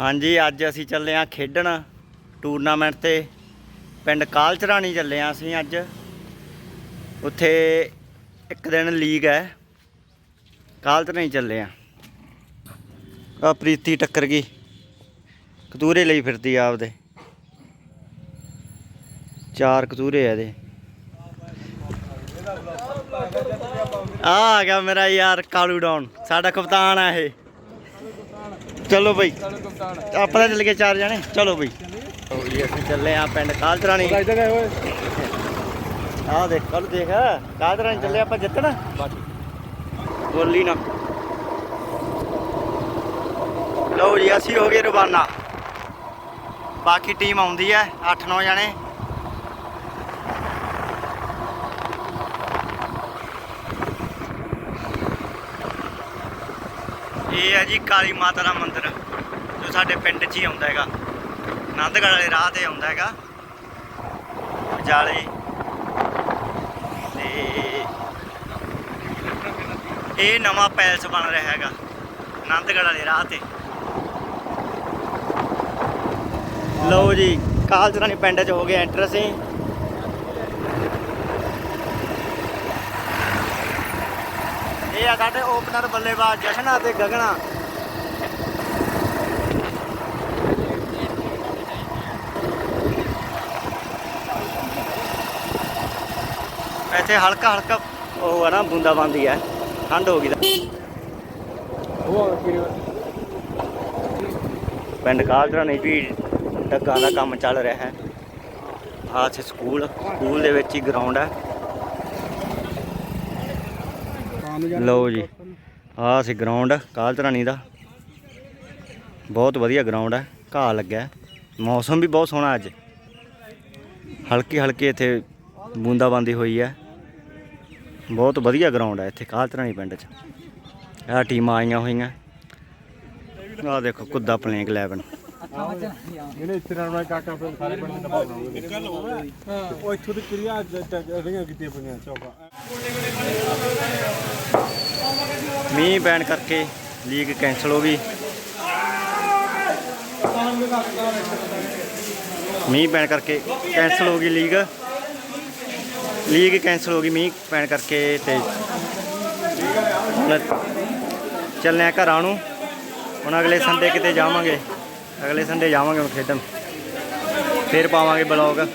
ਹਾਂਜੀ, ਅੱਜ ਅਸੀਂ ਚੱਲੇ ਆ ਖੇਡਣ ਟੂਰਨਾਮੈਂਟ ਤੇ। ਪਿੰਡ ਕਾਲਚਰਾਣੀ ਚੱਲੇ ਆ ਅਸੀਂ ਅੱਜ। ਉੱਥੇ ਇੱਕ ਦਿਨ ਲੀਗ ਹੈ। ਕਾਲਚਰਾਣੀ ਚੱਲੇ ਆ ਆ ਪ੍ਰੀਤੀ ਟੱਕਰ ਗਈ। ਕਤੂਰੇ ਲਈ ਫਿਰਦੀ ਆਪਦੇ। ਚਾਰ ਕਤੂਰੇ ਆ ਇਹਦੇ। ਆ ਆ ਗਿਆ ਮੇਰਾ ਯਾਰ ਕਾਲੂ ਡਾਊਨ। ਸਾਡਾ ਕਪਤਾਨ ਆ ਇਹ। ਚਲੋ ਬਈ। ਆਪਾਂ ਤਾਂ ਚੱਲ ਗਏ ਚਾਰ ਜਣੇ। ਚਲੋ ਬਈ। ਜੀ ਅਸੀਂ ਚੱਲੇ ਆ ਪਿੰਡ ਓਏ ਆਹ ਦੇਖ ਕੱਲ ਦੇਖ। ਕਾਲਤਰਾਣੀ ਚੱਲੇ ਆਪਾਂ ਜਿੱਤਣ। ਬੋਲੀ ਨਾ। ਲਓ ਜੀ ਅਸੀਂ ਹੋ ਗਏ ਰਵਾਨਾ। ਬਾਕੀ ਟੀਮ ਆਉਂਦੀ ਹੈ 8-9 ਜਣੇ। ਇਹ ਹੈ ਜੀ ਕਾਲੀ ਮਾਤਾ ਦਾ ਮੰਦਿਰ, ਜੋ ਸਾਡੇ ਪਿੰਡ 'ਚ ਹੀ ਆਉਂਦਾ ਹੈਗਾ। ਆਨੰਦਗੜ੍ਹ ਵਾਲੇ ਰਾਹ ਤੇ ਆਉਂਦਾ ਹੈਗਾ। ਵਿਚਾਲੇ। ਤੇ ਇਹ ਨਵਾਂ ਪੈਲਸ ਬਣ ਰਿਹਾ ਹੈਗਾ, ਆਨੰਦਗੜ੍ਹ ਵਾਲੇ ਰਾਹ ਤੇ। ਲਓ ਜੀ ਕਾਲਚਰਾਣੀ ਪਿੰਡ 'ਚ ਹੋ ਗਏ ਐਂਟਰ ਅਸੀਂ ਇਹ ਆ ਸਾਡੇ ਓਪਨਰ ਬੱਲੇਬਾਜ਼ ਜਸ਼ਨਾ ਤੇ ਗਗਨਾ। ਇੱਥੇ ਹਲਕਾ ਹਲਕਾ ਉਹ ਹੈ ਨਾ ਬੂੰਦਾ ਬੰਦੀ ਹੈ। ਠੰਡ ਹੋ ਗਈ ਤਾਂ। ਉਹ ਕਿਹੜੇ ਪਿੰਡ ਕਾਲਜਰਾਣੀ ਵੀ ਡੱਗਾ ਦਾ ਕੰਮ ਚੱਲ ਰਿਹਾ ਹੈ। ਆਹ ਇੱਥੇ ਸਕੂਲ ਸਕੂਲ ਦੇ ਵਿੱਚ ਹੀ ਗਰਾਊਂਡ ਹੈ। ਲਓ ਜੀ। ਆਹ ਸੀ ਗਰਾਊਂਡ ਕਾਲਜਰਾਣੀ ਦਾ। ਬਹੁਤ ਵਧੀਆ ਗਰਾਊਂਡ ਹੈ ਘਾਹ ਲੱਗਿਆ। ਹੈ। ਮੌਸਮ ਵੀ ਬਹੁਤ ਸੋਹਣਾ ਅੱਜ। ਹਲਕੀ ਹਲਕੀ ਇੱਥੇ ਬੂੰਦਾਬਾਂਦੀ ਹੋਈ ਹੈ ਬਹੁਤ ਵਧੀਆ ਗਰਾਊਂਡ ਹੈ ਇੱਥੇ ਕਾਲਜਰਾਣੀ ਪਿੰਡ 'ਚ। ਆਹ ਟੀਮਾਂ ਆਈਆਂ ਹੋਈਆਂ। ਆਹ ਦੇਖੋ ਕੁੱਦਾ ਪਲੇਂਗ 11 ਇਹਨੇ ਇੱਥੇ ਨਾਲ ਕਾਕਾ ਫਿਰ ਸਾਰੇ ਪਿੰਡ ਦਾ ਦਬਾਉਣਾ ਉਹ ਇੱਥੋਂ ਦੀ ਕਿਰਿਆ ਰਹੀਆਂ ਕੀਤੀਆਂ ਪਈਆਂ ਚੌਕਾ ਮੀਂਹ ਪੈਣ ਕਰਕੇ ਲੀਗ ਕੈਂਸਲ ਹੋ ਗਈ। ਮੀਂਹ ਪੈਣ ਕਰਕੇ ਕੈਂਸਲ ਹੋ ਗਈ ਲੀਗ ਲੀਗ ਕੈਂਸਲ ਹੋ ਗਈ, ਮੀਂਹ ਪੈਣ ਕਰਕੇ ਤੇ ਹੁਣ ਘਰਾਂ ਨੂੰ। ਹੁਣ ਅਗਲੇ ਸੰਡੇ ਕਿਤੇ ਜਾਵਾਂਗੇ। ਅਗਲੇ ਸੰਡੇ ਜਾਵਾਂਗੇ ਹੁਣ ਖੇਡਣ। ਫੇਰ ਪਾਵਾਂਗੇ ਬਲੌਗ।